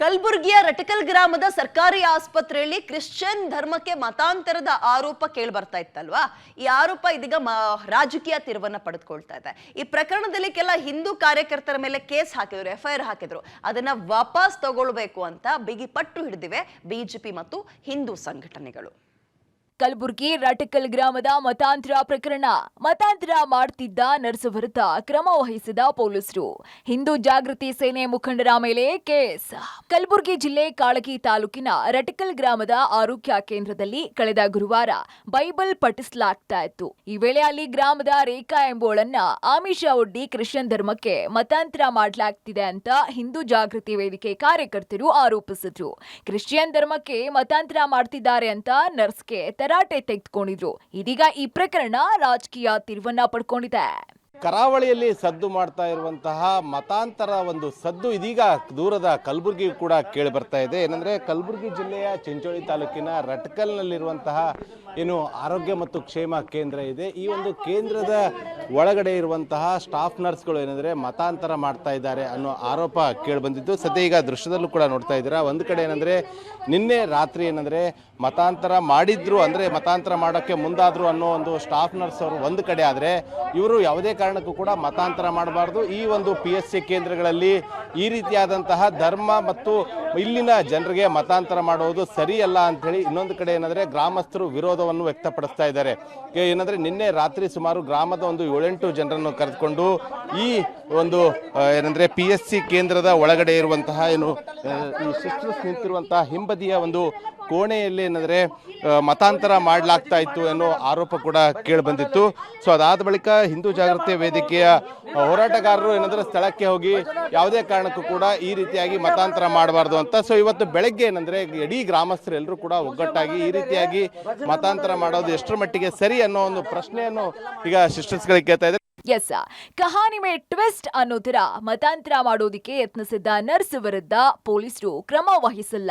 ಕಲಬುರಗಿಯ ರಟಕಲ್ ಗ್ರಾಮದ ಸರ್ಕಾರಿ ಆಸ್ಪತ್ರೆಯಲ್ಲಿ ಕ್ರಿಶ್ಚಿಯನ್ ಧರ್ಮಕ್ಕೆ ಮತಾಂತರದ ಆರೋಪ ಕೇಳಿ ಬರ್ತಾ ಇತ್ತಲ್ವಾ? ಈ ಆರೋಪ ಇದೀಗ ರಾಜಕೀಯ ತಿರುವನ್ನ ಪಡೆದುಕೊಳ್ತಾ ಇದೆ. ಈ ಪ್ರಕರಣದಲ್ಲಿ ಕೆಲ ಹಿಂದೂ ಕಾರ್ಯಕರ್ತರ ಮೇಲೆ ಕೇಸ್ ಹಾಕಿದ್ರು, ಎಫ್ಐಆರ್ ಹಾಕಿದ್ರು. ಅದನ್ನ ವಾಪಸ್ ತಗೊಳ್ಬೇಕು ಅಂತ ಬಿಗಿ ಪಟ್ಟು ಹಿಡಿದಿವೆ ಬಿಜೆಪಿ ಮತ್ತು ಹಿಂದೂ ಸಂಘಟನೆಗಳು. ಕಲಬುರಗಿ ರಟಕಲ್ ಗ್ರಾಮದ ಮತಾಂತರ ಪ್ರಕರಣ. ಮತಾಂತರ ಮಾಡ್ತಿದ್ದ ನರ್ಸ್ ವಿರುದ್ಧ ಕ್ರಮ ವಹಿಸಿದ ಪೊಲೀಸರು. ಹಿಂದೂ ಜಾಗೃತಿ ಸೇನೆ ಮುಖಂಡರ ಮೇಲೆ ಕೇಸ್. ಕಲಬುರಗಿ ಜಿಲ್ಲೆ ಕಾಳಗಿ ತಾಲೂಕಿನ ರಟಕಲ್ ಗ್ರಾಮದ ಆರೋಗ್ಯ ಕೇಂದ್ರದಲ್ಲಿ ಕಳೆದ ಗುರುವಾರ ಬೈಬಲ್ ಪಠಿಸಲಾಗ್ತಾ ಇತ್ತು. ಈ ವೇಳೆ ಅಲ್ಲಿ ಗ್ರಾಮದ ರೇಖಾ ಎಂಬೋಳನ್ನ ಆಮಿಷ ಒಡ್ಡಿ ಕ್ರಿಶ್ಚಿಯನ್ ಧರ್ಮಕ್ಕೆ ಮತಾಂತರ ಮಾಡಲಾಗ್ತಿದೆ ಅಂತ ಹಿಂದೂ ಜಾಗೃತಿ ವೇದಿಕೆ ಕಾರ್ಯಕರ್ತರು ಆರೋಪಿಸಿದ್ರು. ಕ್ರಿಶ್ಚಿಯನ್ ಧರ್ಮಕ್ಕೆ ಮತಾಂತರ ಮಾಡ್ತಿದ್ದಾರೆ ಅಂತ ನರ್ಸ್ಗೆ ತರಾಟೆ ತೆಗೆದುಕೊಂಡಿದ್ರು. ಇದೀಗ ಈ ಪ್ರಕರಣ ರಾಜಕೀಯ ತಿರುವನ್ನ ಪಡ್ಕೊಂಡಿದೆ. ಕರಾವಳಿಯಲ್ಲಿ ಸದ್ದು ಮಾಡ್ತಾ ಇರುವಂತಹ ಮತಾಂತರ ಒಂದು ಸದ್ದು ಇದೀಗ ದೂರದ ಕಲಬುರಗಿ ಕೂಡ ಕೇಳಿ ಬರ್ತಾ ಇದೆ. ಏನಂದ್ರೆ ಕಲಬುರಗಿ ಜಿಲ್ಲೆಯ ಚಿಂಚೋಳಿ ತಾಲೂಕಿನ ರಟ್ಕಲ್ನಲ್ಲಿರುವಂತಹ ಏನು ಆರೋಗ್ಯ ಮತ್ತು ಕ್ಷೇಮ ಕೇಂದ್ರ ಇದೆ. ಈ ಒಂದು ಕೇಂದ್ರದ ಒಳಗಡೆ ಇರುವಂತಹ ಸ್ಟಾಫ್ ನರ್ಸ್ಗಳು ಏನಂದ್ರೆ ಮತಾಂತರ ಮಾಡ್ತಾ ಇದ್ದಾರೆ ಅನ್ನೋ ಆರೋಪ ಕೇಳಿ ಬಂದಿದ್ದು. ಸದ್ಯ ಈಗ ದೃಶ್ಯದಲ್ಲೂ ಕೂಡ ನೋಡ್ತಾ ಇದ್ದೀರಾ? ಒಂದು ಕಡೆ ಏನಂದ್ರೆ ನಿನ್ನೆ ರಾತ್ರಿ ಏನಂದ್ರೆ ಮತಾಂತರ ಮಾಡಿದ್ರು ಅಂದ್ರೆ ಮತಾಂತರ ಮಾಡೋಕ್ಕೆ ಮುಂದಾದ್ರು ಅನ್ನೋ ಒಂದು ಸ್ಟಾಫ್ ನರ್ಸ್ ಅವರು ಒಂದು ಕಡೆ ಆದರೆ ಇವರು ಯಾವುದೇ ಕಾರಣಕ್ಕೂ ಕೂಡ ಮತಾಂತರ ಮಾಡಬಾರ್ದು. ಈ ಒಂದು ಪಿ ಎಸ್ ಸಿ ಕೇಂದ್ರಗಳಲ್ಲಿ ಈ ರೀತಿಯಾದಂತಹ ಧರ್ಮ ಮತ್ತು ಇಲ್ಲಿನ ಜನರಿಗೆ ಮತಾಂತರ ಮಾಡುವುದು ಸರಿಯಲ್ಲ ಅಂಥೇಳಿ ಇನ್ನೊಂದು ಕಡೆ ಏನಂದರೆ ಗ್ರಾಮಸ್ಥರು ವಿರೋಧವನ್ನು ವ್ಯಕ್ತಪಡಿಸ್ತಾ ಇದ್ದಾರೆ. ಏನಂದರೆ ನಿನ್ನೆ ರಾತ್ರಿ ಸುಮಾರು ಗ್ರಾಮದ ಒಂದು ಏಳೆಂಟು ಜನರನ್ನು ಕರೆದುಕೊಂಡು ಈ ಒಂದು ಏನಂದರೆ ಪಿ ಎಸ್ ಸಿ ಕೇಂದ್ರದ ಒಳಗಡೆ ಇರುವಂತಹ ಏನು ಈ ಸಿಸ್ಟರ್ಸ್ ನಿಂತಿರುವಂತಹ ಹಿಂಬದಿಯ ಒಂದು ಕೋಣೆಯಲ್ಲಿ ಏನಂದರೆ ಮತಾಂತರ ಮಾಡಲಾಗ್ತಾ ಇತ್ತು ಅನ್ನೋ ಆರೋಪ ಕೂಡ ಕೇಳಿಬಂದಿತ್ತು ಸೊ ಅದಾದ ಬಳಿಕ ಹಿಂದೂ ಜಾಗೃತಿ ವೇದಿಕೆಯ ಹೋರಾಟಗಾರರು ಏನಂದ್ರೆ ಸ್ಥಳಕ್ಕೆ ಹೋಗಿ ಯಾವುದೇ ಕಾರಣಕ್ಕೂ ಕೂಡ ಈ ರೀತಿಯಾಗಿ ಮತಾಂತರ ಮಾಡಬಾರ್ದು ಅಂತ. ಸೊ ಇವತ್ತು ಬೆಳಗ್ಗೆ ಏನಂದ್ರೆ ಇಡೀ ಗ್ರಾಮಸ್ಥರೆಲ್ಲರೂ ಕೂಡ ಒಗ್ಗಟ್ಟಾಗಿ ಈ ರೀತಿಯಾಗಿ ಮತಾಂತರ ಮಾಡೋದು ಎಷ್ಟರ ಮಟ್ಟಿಗೆ ಸರಿ ಅನ್ನೋ ಒಂದು ಪ್ರಶ್ನೆಯನ್ನು ಈಗ ಸಿಸ್ಟರ್ಸ್ಗಳಿಗೆ ಕೇಳ್ತಾ ಇದ್ದಾರೆ. ಎಸ್ ಕಹಾನಿ ಮೇ ಟ್ವಿಸ್ಟ್ ಅನ್ನೋ ತರ ಮತಾಂತರ ಮಾಡೋದಿಕ್ಕೆ ಯತ್ನಿಸಿದ್ದ ನರ್ಸ್ ವಿರುದ್ಧ ಪೊಲೀಸರು ಕ್ರಮ ವಹಿಸಿಲ್ಲ.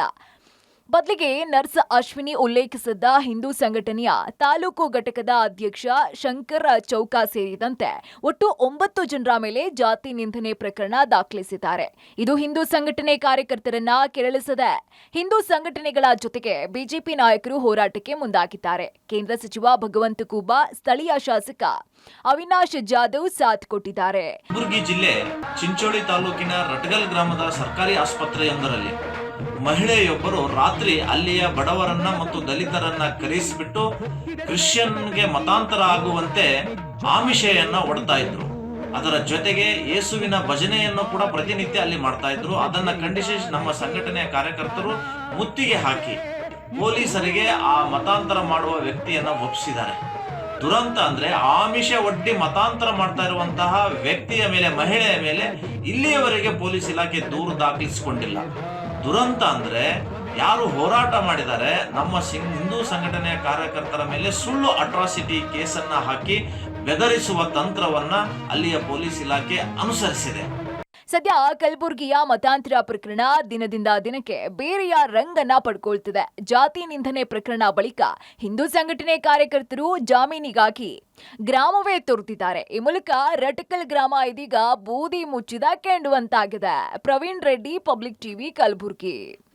ಬದಲಿಗೆ ನರ್ಸ್ ಅಶ್ವಿನಿ ಉಲ್ಲೇಖಿಸಿದ್ದ ಹಿಂದೂ ಸಂಘಟನೆಯ ತಾಲೂಕು ಘಟಕದ ಅಧ್ಯಕ್ಷ ಶಂಕರ ಚೌಕ ಸೇರಿದಂತೆ ಒಟ್ಟು ಒಂಬತ್ತು ಜನರ ಮೇಲೆ ಜಾತಿ ನಿಂದನೆ ಪ್ರಕರಣ ದಾಖಲಿಸಿದ್ದಾರೆ. ಇದು ಹಿಂದೂ ಸಂಘಟನೆ ಕಾರ್ಯಕರ್ತರನ್ನ ಕೆರಳಿಸಿದೆ ಹಿಂದೂ ಸಂಘಟನೆಗಳ ಜೊತೆಗೆ ಬಿಜೆಪಿ ನಾಯಕರು ಹೋರಾಟಕ್ಕೆ ಮುಂದಾಗಿದ್ದಾರೆ. ಕೇಂದ್ರ ಸಚಿವ ಭಗವಂತ ಕೂಬಾ ಸ್ಥಳೀಯ ಶಾಸಕ ಅವಿನಾಶ್ ಜಾಧವ್ ಸಾಥ್ ಕೊಟ್ಟಿದ್ದಾರೆ. ಚಿಂಚೋಳಿ ತಾಲೂಕಿನ ರಟಗಲ್ ಗ್ರಾಮದ ಸರ್ಕಾರಿ ಆಸ್ಪತ್ರೆಯೊಂದರಲ್ಲಿ ಮಹಿಳೆಯೊಬ್ಬರು ರಾತ್ರಿ ಅಲ್ಲಿಯ ಬಡವರನ್ನ ಮತ್ತು ದಲಿತರನ್ನ ಕರೆಸಿಬಿಟ್ಟು ಕ್ರಿಶ್ಚಿಯನ್ಗೆ ಮತಾಂತರ ಆಗುವಂತೆ ಆಮಿಷೆಯನ್ನ ಒಡ್ತಾ ಇದ್ರು. ಅದರ ಜೊತೆಗೆ ಯೇಸುವಿನ ಭಜನೆಯನ್ನು ಕೂಡ ಪ್ರತಿನಿತ್ಯ ಅಲ್ಲಿ ಮಾಡ್ತಾ ಇದ್ರು. ಅದನ್ನ ಖಂಡಿಸಿ ನಮ್ಮ ಸಂಘಟನೆಯ ಕಾರ್ಯಕರ್ತರು ಮುತ್ತಿಗೆ ಹಾಕಿ ಪೊಲೀಸರಿಗೆ ಆ ಮತಾಂತರ ಮಾಡುವ ವ್ಯಕ್ತಿಯನ್ನ ಒಪ್ಪಿಸಿದ್ದಾರೆ. ದುರಂತ ಅಂದ್ರೆ ಆಮಿಷ ಒಡ್ಡಿ ಮತಾಂತರ ಮಾಡ್ತಾ ಇರುವಂತಹ ವ್ಯಕ್ತಿಯ ಮೇಲೆ, ಮಹಿಳೆಯ ಮೇಲೆ ಇಲ್ಲಿಯವರೆಗೆ ಪೊಲೀಸ್ ಇಲಾಖೆ ದೂರು ದಾಖಲಿಸಿಕೊಂಡಿಲ್ಲ. ದುರಂತ ಅಂದ್ರೆ ಯಾರು ಹೋರಾಟ ಮಾಡಿದ್ದಾರೆ, ನಮ್ಮ ಸಿಂಗ್ ಹಿಂದೂ ಸಂಘಟನೆಯ ಕಾರ್ಯಕರ್ತರ ಮೇಲೆ ಸುಳ್ಳು ಅಟ್ರಾಸಿಟಿ ಕೇಸನ್ನ ಹಾಕಿ ಬೆದರಿಸುವ ತಂತ್ರವನ್ನ ಅಲ್ಲಿಯ ಪೊಲೀಸ್ ಇಲಾಖೆ ಅನುಸರಿಸಿದೆ. ಸದ್ಯ ಕಲಬುರಗಿಯ ಮತಾಂತರ ಪ್ರಕರಣ ದಿನದಿಂದ ದಿನಕ್ಕೆ ಬೇರೆಯ ರಂಗನ್ನ ಪಡ್ಕೊಳ್ತಿದೆ. ಜಾತಿ ನಿಂದನೆ ಪ್ರಕರಣ ಬಳಿಕ ಹಿಂದೂ ಸಂಘಟನೆ ಕಾರ್ಯಕರ್ತರು ಜಾಮೀನಿಗಾಗಿ ಗ್ರಾಮವೇ ತೊರೆದಿದ್ದಾರೆ. ಈ ಮೂಲಕ ರಟಕಲ್ ಗ್ರಾಮ ಇದೀಗ ಬೂದಿ ಮುಚ್ಚಿದ ಕೆಂಡುವಂತಾಗಿದೆ. Praveen Reddy, public TV, Kalaburagi.